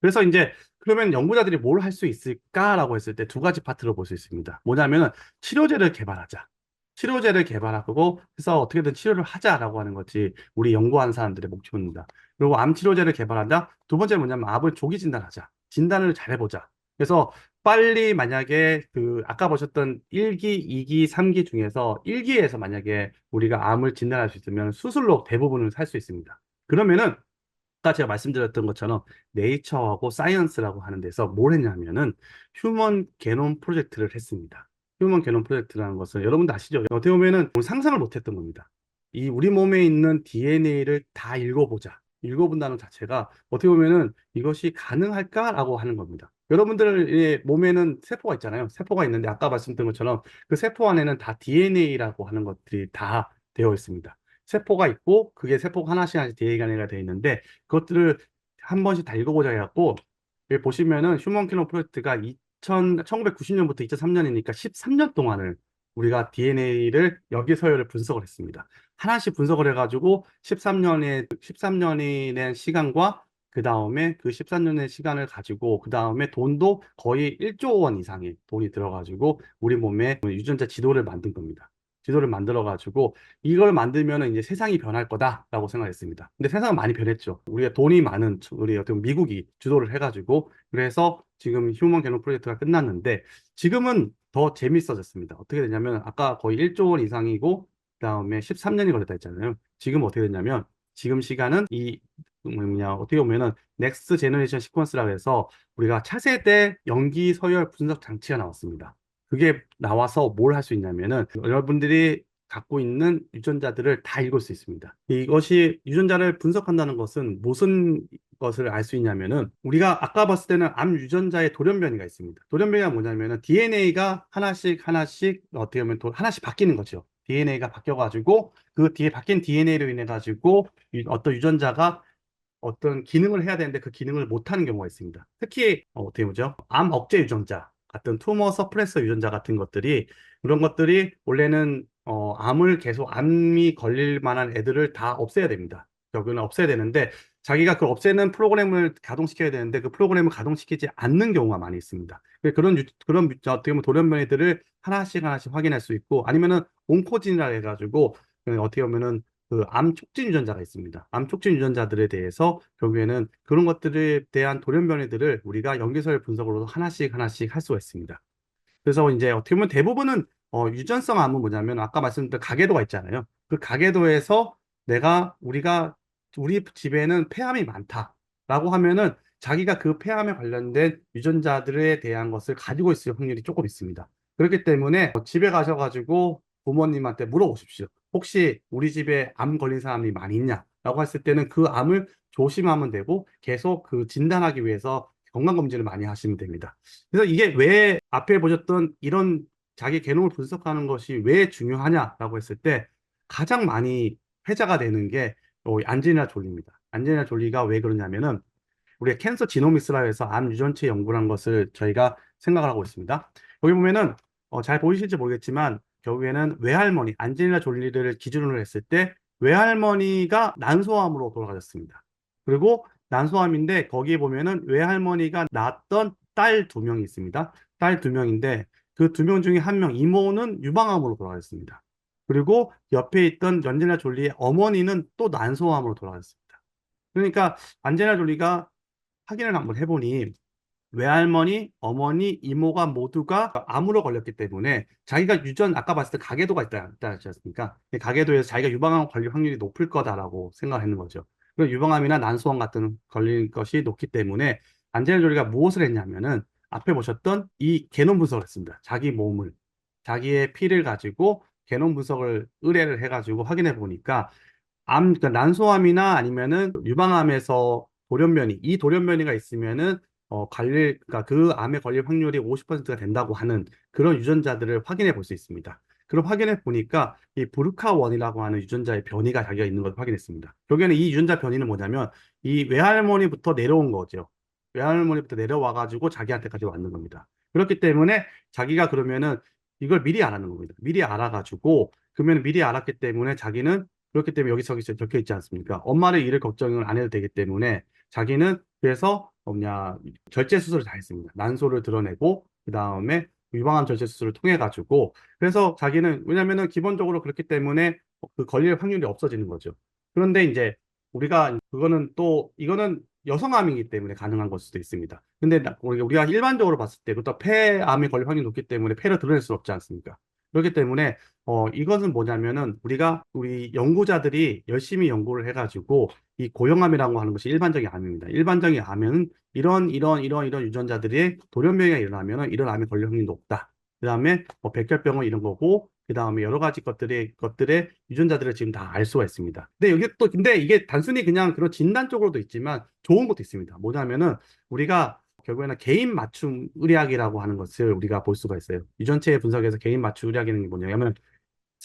그래서 이제 그러면 연구자들이 뭘 할 수 있을까라고 했을 때 두 가지 파트로 볼 수 있습니다. 뭐냐면은 치료제를 개발하자. 치료제를 개발하고 해서 어떻게든 치료를 하자라고 하는 것이 우리 연구하는 사람들의 목표입니다. 그리고 암 치료제를 개발한다. 두 번째 뭐냐면 암을 조기 진단하자. 진단을 잘 해보자. 그래서 빨리 만약에 그 아까 보셨던 1기, 2기, 3기 중에서 1기에서 만약에 우리가 암을 진단할 수 있으면 수술로 대부분을 살 수 있습니다. 그러면은 아까 제가 말씀드렸던 것처럼 네이처하고 사이언스라고 하는 데서 뭘 했냐면은 휴먼 게놈 프로젝트를 했습니다. 휴먼 게놈 프로젝트라는 것은 여러분도 아시죠? 어떻게 보면은 상상을 못했던 겁니다. 이 우리 몸에 있는 DNA를 다 읽어보자. 읽어본다는 자체가 어떻게 보면은 이것이 가능할까라고 하는 겁니다. 여러분들의 몸에는 세포가 있잖아요. 세포가 있는데 아까 말씀드린 것처럼 그 세포 안에는 다 DNA라고 하는 것들이 다 되어 있습니다. 세포가 있고 그게 세포가 하나씩 하나씩 DNA가 되어 있는데 그것들을 한 번씩 다 읽어보자 해갖고 여기 보시면은 휴먼 키노 프로젝트가 2000, 1990년부터 2003년이니까 13년 동안을 우리가 DNA를 여기 서열을 분석을 했습니다. 하나씩 분석을 해가지고 13년의 13년의 시간과 그 다음에 그 13년의 시간을 가지고 그 다음에 돈도 거의 1조 원 이상의 돈이 들어가지고 우리 몸에 유전자 지도를 만든 겁니다. 지도를 만들어 가지고 이걸 만들면 이제 세상이 변할 거다라고 생각했습니다. 근데 세상은 많이 변했죠. 우리가 돈이 많은 우리 어떤 미국이 주도를 해가지고 그래서 지금 휴먼 게놈 프로젝트가 끝났는데 지금은 더 재밌어졌습니다. 어떻게 되냐면 아까 거의 1조 원 이상이고 그다음에 13년이 걸렸다 했잖아요. 지금 어떻게 됐냐면 지금 시간은 이 뭐냐 어떻게 보면은 넥스트 제너레이션 시퀀스라고 해서 우리가 차세대 연기 서열 분석 장치가 나왔습니다. 그게 나와서 뭘 할 수 있냐면은 여러분들이 갖고 있는 유전자들을 다 읽을 수 있습니다. 이것이 유전자를 분석한다는 것은 무슨 것을 알 수 있냐면은 우리가 아까 봤을 때는 암 유전자의 돌연변이가 있습니다. 돌연변이가 뭐냐면은 DNA가 하나씩 하나씩 어떻게 보면 도, 하나씩 바뀌는 거죠. DNA가 바뀌어가지고 그 뒤에 바뀐 DNA로 인해 가지고 어떤 유전자가 어떤 기능을 해야 되는데 그 기능을 못하는 경우가 있습니다. 특히 어, 어떻게 보죠? 암 억제 유전자 같은 투머 서프레서 유전자 같은 것들이 그런 것들이 원래는 어, 암을 계속 암이 걸릴 만한 애들을 다 없애야 됩니다. 결국은 없애야 되는데 자기가 그 없애는 프로그램을 가동시켜야 되는데 그 프로그램을 가동시키지 않는 경우가 많이 있습니다. 그런 유, 그런 어떻게 보면 돌연변이들을 하나씩 하나씩 확인할 수 있고 아니면은 온코진이라 해가지고 어떻게 보면은 그 암 촉진 유전자가 있습니다. 암 촉진 유전자들에 대해서 결국에는 그런 것들에 대한 돌연변이들을 우리가 연기설 분석으로 하나씩 하나씩 할 수가 있습니다. 그래서 이제 어떻게 보면 대부분은 어, 유전성 암은 뭐냐면 아까 말씀드린 가계도가 있잖아요. 그 가계도에서 내가 우리가 우리 집에는 폐암이 많다라고 하면은 자기가 그 폐암에 관련된 유전자들에 대한 것을 가지고 있을 확률이 조금 있습니다. 그렇기 때문에 집에 가셔가지고 부모님한테 물어보십시오. 혹시 우리 집에 암 걸린 사람이 많이 있냐라고 했을 때는 그 암을 조심하면 되고 계속 그 진단하기 위해서 건강검진을 많이 하시면 됩니다. 그래서 이게 왜 앞에 보셨던 이런 자기 개놈을 분석하는 것이 왜 중요하냐라고 했을 때 가장 많이 회자가 되는 게 어, 안젤리나 졸리입니다. 안젤리나 졸리가 왜 그러냐면은 우리가 캔서 지노믹스라 해서 암 유전체 연구란 것을 저희가 생각을 하고 있습니다. 여기 보면은 어, 잘 보이실지 모르겠지만 결국에는 외할머니 안젤리나 졸리를 기준으로 했을 때 외할머니가 난소암으로 돌아가셨습니다. 그리고 난소암인데 거기에 보면은 외할머니가 낳았던 딸 두 명이 있습니다. 딸 두 명인데 그 두 명 중에 한 명 이모는 유방암으로 돌아가셨습니다. 그리고 옆에 있던 연젤리나 졸리의 어머니는 또 난소암으로 돌아가셨습니다. 그러니까 안젤리나 졸리가 확인을 한번 해보니 외할머니, 어머니, 이모가 모두가 암으로 걸렸기 때문에 자기가 유전 아까 봤을 때 가계도가 있다, 있다 하지 않습니까? 가계도에서 자기가 유방암 걸릴 확률이 높을 거다라고 생각했는 거죠. 그리고 유방암이나 난소암 같은 걸릴 것이 높기 때문에 안젤리나 졸리가 무엇을 했냐면은 앞에 보셨던 이 게놈 분석을 했습니다. 자기 몸을 자기의 피를 가지고 게놈 분석을 의뢰를 해가지고 확인해 보니까 암, 그러니까 난소암이나 아니면은 유방암에서 돌연변이, 이 돌연변이가 있으면은 어, 관리, 그러니까 그 암에 걸릴 확률이 50%가 된다고 하는 그런 유전자들을 확인해 볼 수 있습니다. 그럼 확인해 보니까 이 브루카원이라고 하는 유전자의 변이가 자기가 있는 걸 확인했습니다. 결국에는 이 유전자 변이는 뭐냐면 이 외할머니부터 내려온 거죠. 외할머니부터 내려와 가지고 자기한테까지 왔는 겁니다. 그렇기 때문에 자기가 그러면은 이걸 미리 알아는 겁니다. 미리 알아가지고 그러면 미리 알았기 때문에 자기는 그렇기 때문에 여기 저기 적혀 있지 않습니까? 엄마를 잃을 걱정을 안 해도 되기 때문에 자기는 그래서 뭐냐 절제 수술을 다 했습니다. 난소를 드러내고 그 다음에 유방암 절제 수술을 통해 가지고 그래서 자기는 왜냐면은 기본적으로 그렇기 때문에 그 걸릴 확률이 없어지는 거죠. 그런데 이제 우리가 그거는 또 이거는 여성암이기 때문에 가능한 걸 수도 있습니다. 근데 나- 우리가 일반적으로 봤을 때 그것도 폐암에 걸릴 확률이 높기 때문에 폐를 드러낼 수 없지 않습니까? 그렇기 때문에 어 이것은 뭐냐면은 우리가 우리 연구자들이 열심히 연구를 해가지고 이 고형암이라고 하는 것이 일반적인 암입니다. 일반적인 암은 이런 이런 이런 이런 유전자들이 돌연변이가 일어나면은 이런 암에 걸릴 확률이 높다. 그 다음에 뭐 백혈병은 이런 거고 그 다음에 여러 가지 것들의 것들의 유전자들을 지금 다 알 수가 있습니다. 근데 여기 또 근데 이게 단순히 그냥 그런 진단 쪽으로도 있지만 좋은 것도 있습니다. 뭐냐면은 우리가 결국에는 개인 맞춤 의학이라고 하는 것을 우리가 볼 수가 있어요. 유전체 분석에서 개인 맞춤 의학이라는 게 뭐냐면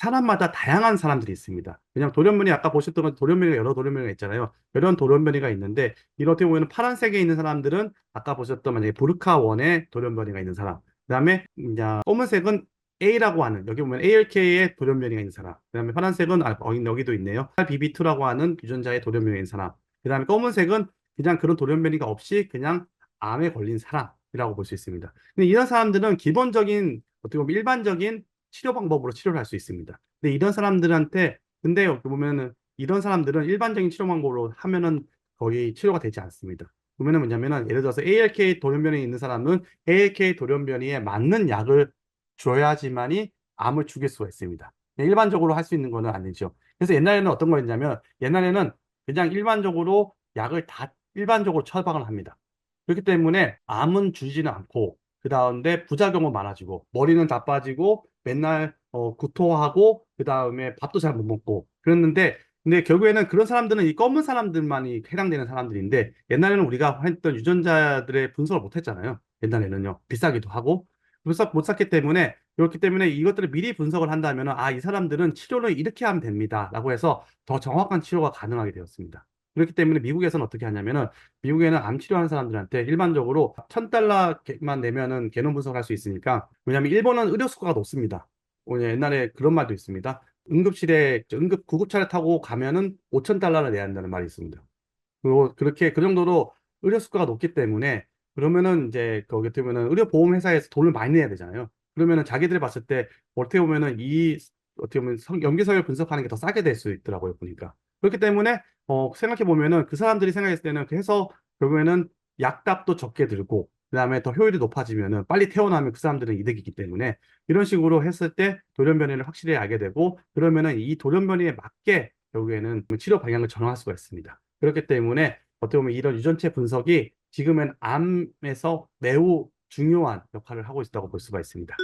사람마다 다양한 사람들이 있습니다. 왜냐하면 돌연변이 아까 보셨던 건 돌연변이가 여러 돌연변이가 있잖아요. 여러 돌연변이가 있는데 이런 어떻게 보면 파란색에 있는 사람들은 아까 보셨던 만약에 부르카 원의 돌연변이가 있는 사람. 그다음에 이제 검은색은 A라고 하는 여기 보면 ALK의 돌연변이가 있는 사람. 그다음에 파란색은 아, 어, 여기도 있네요. BB2라고 하는 유전자의 돌연변이가 있는 사람. 그다음에 검은색은 그냥 그런 돌연변이가 없이 그냥 암에 걸린 사람이라고 볼 수 있습니다. 근데 이런 사람들은 기본적인 어떻게 보면 일반적인 치료 방법으로 치료를 할 수 있습니다. 근데 이런 사람들한테 근데 여기 보면은 이런 사람들은 일반적인 치료 방법으로 하면은 거의 치료가 되지 않습니다. 보면은 뭐냐면은 예를 들어서 ALK 돌연변이 있는 사람은 ALK 돌연변이에 맞는 약을 줘야지만이 암을 죽일 수가 있습니다. 일반적으로 할 수 있는 거는 아니죠. 그래서 옛날에는 어떤 거였냐면 옛날에는 그냥 일반적으로 약을 다 일반적으로 처방을 합니다. 그렇기 때문에 암은 주지는 않고 그 다음에 부작용은 많아지고 머리는 다 빠지고 맨날 어, 구토하고 그 다음에 밥도 잘 못 먹고 그랬는데 근데 결국에는 그런 사람들은 이 검은 사람들만이 해당되는 사람들인데 옛날에는 우리가 했던 유전자들의 분석을 못 했잖아요. 옛날에는요. 비싸기도 하고 그래서 못 샀기 때문에 그렇기 때문에 이것들을 미리 분석을 한다면 아, 이 사람들은 치료를 이렇게 하면 됩니다. 라고 해서 더 정확한 치료가 가능하게 되었습니다. 그렇기 때문에 미국에서는 어떻게 하냐면은 미국에는 암 치료하는 사람들한테 일반적으로 천 달러만 내면은 개놈 분석을 할수 있으니까 왜냐하면 일본은 의료 수가가 높습니다. 어, 옛날에 그런 말도 있습니다. 응급실에 저 응급 구급차를 타고 가면은 5천 달러를 내야 한다는 말이 있습니다. 그리고 그렇게 그 정도로 의료 수가가 높기 때문에 그러면은 이제 거기 보면은 의료 보험 회사에서 돈을 많이 내야 되잖아요. 그러면은 자기들이 봤을 때 어떻게 보면은 이 어떻게 보면 성- 염기서열 분석하는 게 더 싸게 될 수 있더라고요 보니까. 그렇기 때문에 어 생각해 보면은 그 사람들이 생각했을 때는 그래서 결국에는 약값도 적게 들고 그다음에 더 효율이 높아지면은 빨리 태어나면 그 사람들은 이득이기 때문에 이런 식으로 했을 때 돌연변이를 확실히 알게 되고 그러면은 이 돌연변이에 맞게 결국에는 치료 방향을 정할 수가 있습니다. 그렇기 때문에 어떻게 보면 이런 유전체 분석이 지금은 암에서 매우 중요한 역할을 하고 있다고 볼 수가 있습니다.